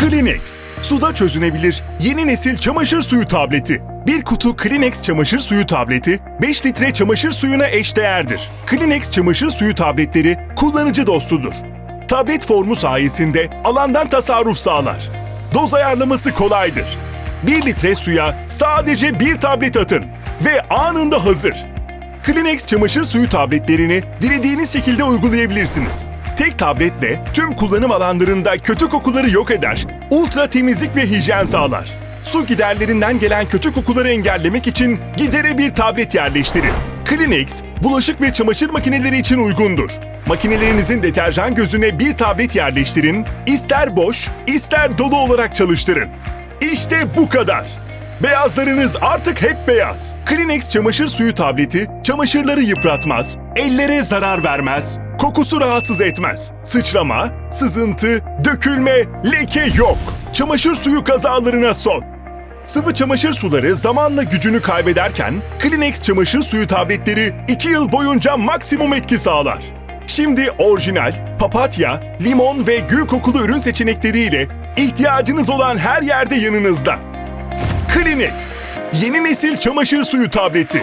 Kleenex, suda çözünebilir yeni nesil çamaşır suyu tableti. Bir kutu Kleenex çamaşır suyu tableti 5 litre çamaşır suyuna eşdeğerdir. Kleenex çamaşır suyu tabletleri kullanıcı dostudur. Tablet formu sayesinde alandan tasarruf sağlar. Doz ayarlaması kolaydır. 1 litre suya sadece bir tablet atın ve anında hazır. Kleenex çamaşır suyu tabletlerini dilediğiniz şekilde uygulayabilirsiniz. Tek tabletle tüm kullanım alanlarında kötü kokuları yok eder, ultra temizlik ve hijyen sağlar. Su giderlerinden gelen kötü kokuları engellemek için gidere bir tablet yerleştirin. Kleenex, bulaşık ve çamaşır makineleri için uygundur. Makinelerinizin deterjan gözüne bir tablet yerleştirin, ister boş, ister dolu olarak çalıştırın. İşte bu kadar. Beyazlarınız artık hep beyaz. Kleenex çamaşır suyu tableti çamaşırları yıpratmaz, ellere zarar vermez, kokusu rahatsız etmez. Sıçrama, sızıntı, dökülme, leke yok. Çamaşır suyu kazalarına son. Sıvı çamaşır suları zamanla gücünü kaybederken Kleenex çamaşır suyu tabletleri 2 yıl boyunca maksimum etki sağlar. Şimdi orijinal, papatya, limon ve gül kokulu ürün seçenekleriyle ihtiyacınız olan her yerde yanınızda. Kleenex, yeni nesil çamaşır suyu tableti.